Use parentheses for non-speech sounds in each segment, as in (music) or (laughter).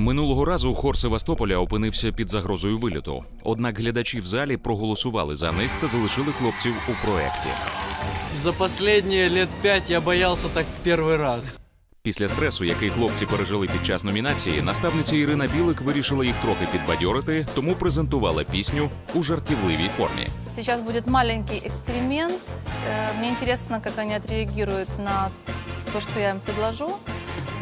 Минулого разу хор Севастополя опинився під загрозою виліту. Однак глядачі в залі проголосували за них та залишили хлопців у проекті. За последние лет пять я боялся так первый раз. Після стресу, який хлопці пережили під час номінації, наставниця Ірина Білик вирішила їх трохи підбадьорити, тому презентувала пісню у жартівливій формі. Сейчас будет маленький эксперимент. Э, Мне интересно, как они отреагируют на то, что я им предложу.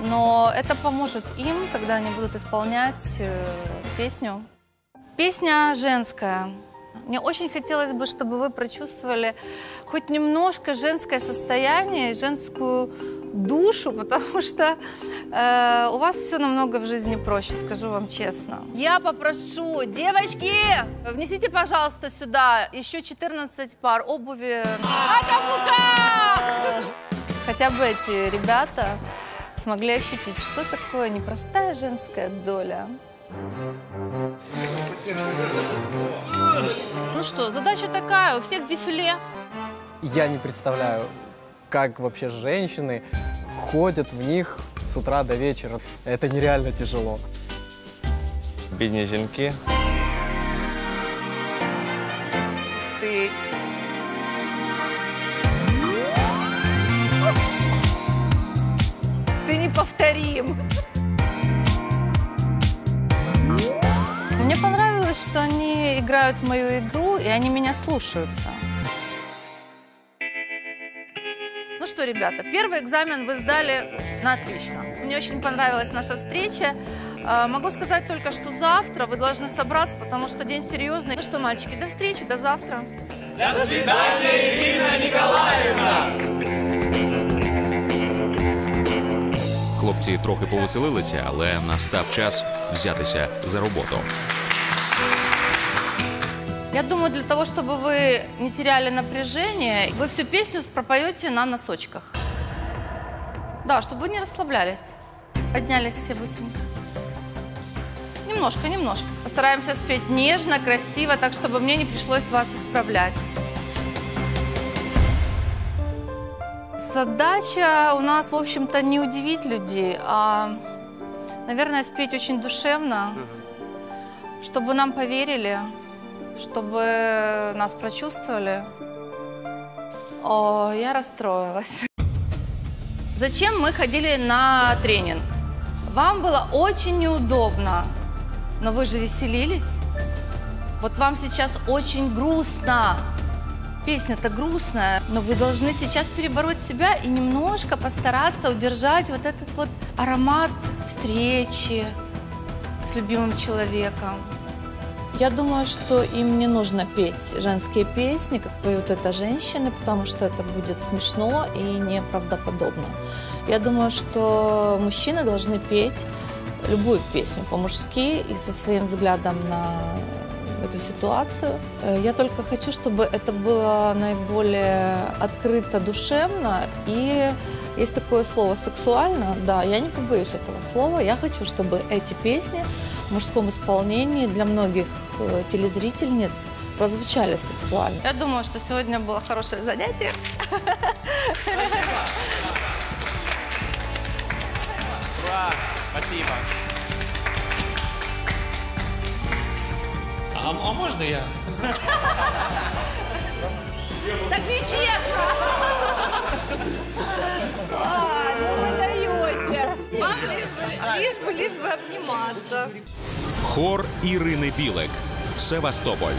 Но это поможет им, когда они будут исполнять э, песню. Песня женская. Мне очень хотелось бы, чтобы вы прочувствовали хоть немножко женское состояние, женскую душу, (laughs) потому что э, у вас все намного в жизни проще, скажу вам честно. Я попрошу, девочки, внесите, пожалуйста, сюда еще 14 пар обуви на каблуках. Хотя бы эти ребята смогли ощутить, что такое непростая женская доля. Ну что, задача такая, у всех дефиле. Я не представляю, как вообще женщины ходят в них с утра до вечера. Это нереально тяжело. Бідні жінки. неповторим. Мне понравилось, что они играют в мою игру, и они меня слушаются. Ну что, ребята, первый экзамен вы сдали на отлично. Мне очень понравилась наша встреча. А, Могу сказать только, что завтра вы должны собраться, потому что день серьезный. Ну что, мальчики, до встречи, до завтра. Хлопці трохи повеселилися, але настав час взятися за роботу. Я думаю, для того, чтобы вы не теряли напряжение, вы всю песню пропоете на носочках. Да, чтобы вы не расслаблялись. Поднялись все быстренько. Немножко, немножко. Постараемся спеть нежно, красиво, так, чтобы мне не пришлось вас исправлять. Задача у нас, в общем-то, не удивить людей, а, наверное, спеть очень душевно, чтобы нам поверили, чтобы нас прочувствовали. О, я расстроилась. Зачем мы ходили на тренинг? Вам было очень неудобно, но вы же веселились. Вот вам сейчас очень грустно. Песня-то грустная, но вы должны сейчас перебороть себя и немножко постараться удержать вот этот вот аромат встречи с любимым человеком. Я думаю, что им не нужно петь женские песни, как поют это женщины, потому что это будет смешно и неправдоподобно. Я думаю, что мужчины должны петь любую песню по-мужски и со своим взглядом на эту ситуацию. Э, Я только хочу, чтобы это было наиболее открыто, душевно и есть такое слово сексуально, да, я не побоюсь этого слова. Я хочу, чтобы эти песни в мужском исполнении для многих э, телезрительниц прозвучали сексуально. Я думаю, что сегодня было хорошее занятие. Ура! Спасибо. А, а можно я? Так нечестно! А, ну вы даете. Вам лишь, лишь бы, лишь бы обниматься. Хор Ірини Білик. Севастополь.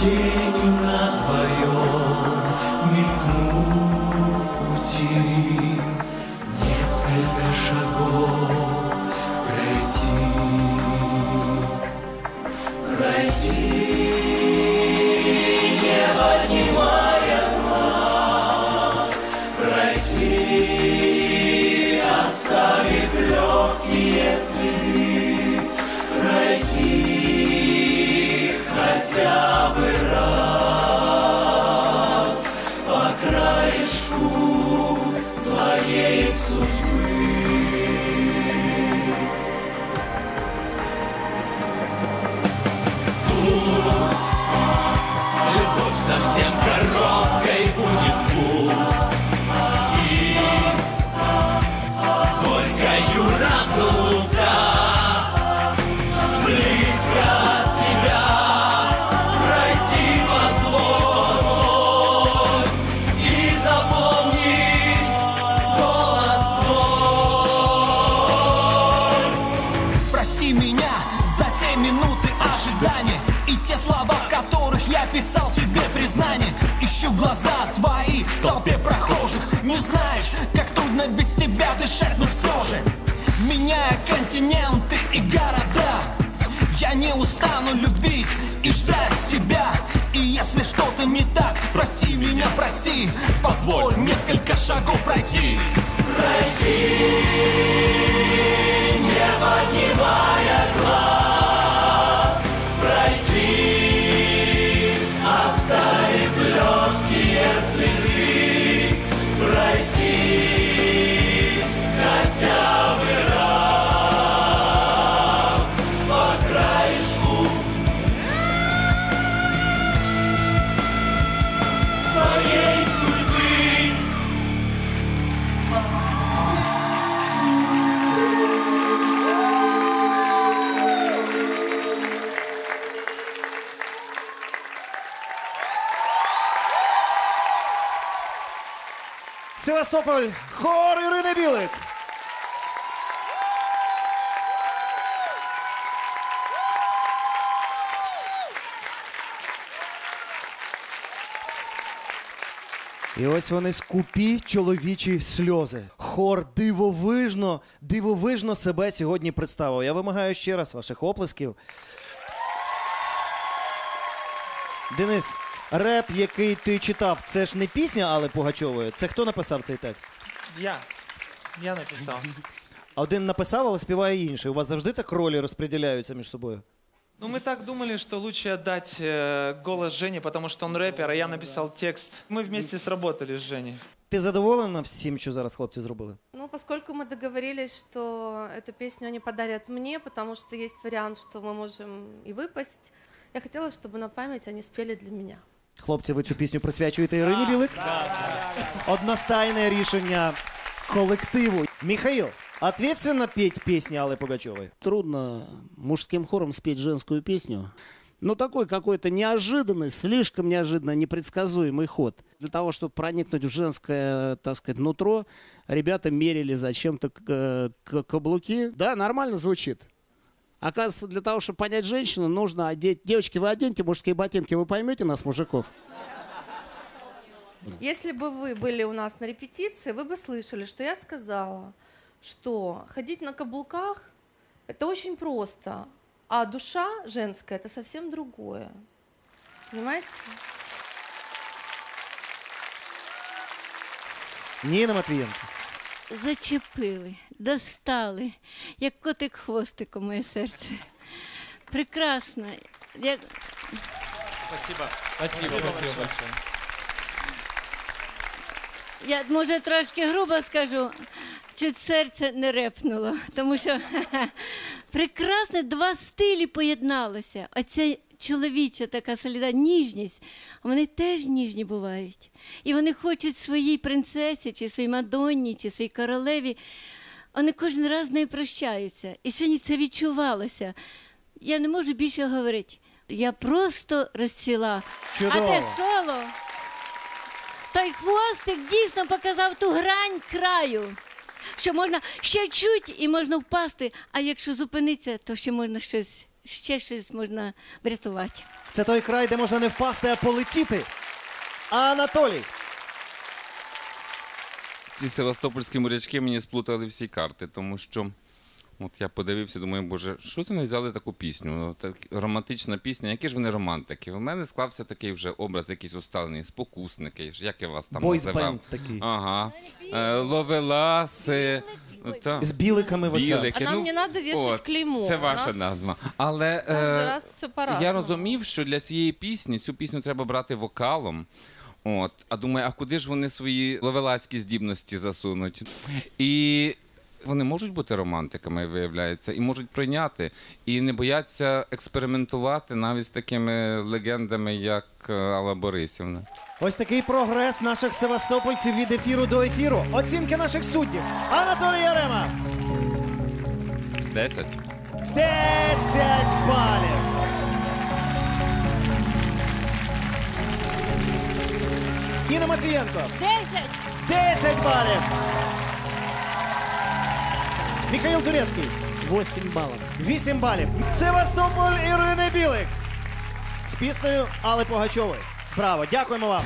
Хочу Любовь совсем короткой будет пусть Я не устану любить и ждать тебя. И если что-то не так, прости меня, прости Позволь несколько шагов пройти Севастополь, хор Ірини Білик. І ось вони скупі чоловічі сльози. Хор дивовижно, дивовижно себе сьогодні представив. Я вимагаю ще раз ваших оплесків. Денис, реп, який ти читав, це ж не пісня Алли Пугачової. Це хто написав цей текст? Я. Я написал. А Один написав, але співає інший. У вас завжди так ролі розподіляються між собою? Ну, мы так думали, что лучше отдать э, голос Жене, потому что он рэпер, а я написал текст. Мы вместе сработали с Женей. Ти задоволена всім, що зараз хлопці зробили? Ну, поскольку мы договорились, что эту песню они подарят мне, потому что есть вариант, что мы можем и выпасть, я хотела, чтобы на память они спели для меня. Хлопці, ви цю пісню присвячуєте Ірині Білик? Одностайне рішення колективу. Михаил, ответственно петь песни Аллы Пугачевой? трудно мужским хором спеть женскую песню. Но такой какой-то неожиданный, слишком неожиданно непредсказуемый ход. Для того, чтобы проникнуть в женское, так сказать, нутро, ребята мерили зачем-то к- э, к- каблуки. Да, нормально звучит. Оказывается, для того, чтобы понять женщину, нужно одеть... Девочки, вы оденьте мужские ботинки, вы поймете нас, мужиков? Если бы вы были у нас на репетиции, вы бы слышали, что я сказала, что ходить на каблуках – это очень просто, а душа женская – это совсем другое. Понимаете? Ніна Матвієнко. Зачепили, достали, як котик хвостиком моє серце. Прекрасно. Я... Спасибо. Спасибо, спасибо большое. Я може трошки грубо скажу, чуть серце не репнуло, тому що (laughs) прекрасно два стилі поєдналося. Оця чоловіча така соліда, ніжність, а вони теж ніжні бувають. І вони хочуть своїй принцесі, чи своїй мадонні, чи своїй королеві. Вони кожен раз з нею прощаються. І сьогодні це відчувалося. Я не можу більше говорити. Я просто розцвіла. Чудово. А те соло. Той хвостик дійсно показав ту грань краю, що можна ще чуть і можна впасти, а якщо зупинитися, то ще можна щось, ще щось можна врятувати. Це той край, де можна не впасти, а полетіти. А Анатолій. Ці севастопольські морячки мені сплутали всі карти, тому що От я подивився, думаю, боже, що це вони взяли таку пісню? Ну, так, романтична пісня, які ж вони романтики? У мене склався такий вже образ якийсь усталений, спокусники, як я вас там Бойс називав. бенд такий. Ага. Е, ловеласи. Та. З біликами в очах. Білики. А нам ну, не надо вішати от, клеймо. Це У ваша нас назва. Але Кожен е, раз все по-разному. я розумів, що для цієї пісні цю пісню треба брати вокалом. От, а думаю, а куди ж вони свої ловелацькі здібності засунуть? І вони можуть бути романтиками, виявляється, і можуть прийняти, і не бояться експериментувати навіть з такими легендами, як е, Алла Борисівна. Ось такий прогрес наших севастопольців від ефіру до ефіру. Оцінки наших суддів. Анатолій Ярема. Десять. 10 балів. Інна Матвієнко. 10! 10 балів. Михаїл Турецький. 8 баллов. 8 балів. Севастополь Ірини Білик. З піснею Алли Погачової. Браво, дякуємо вам.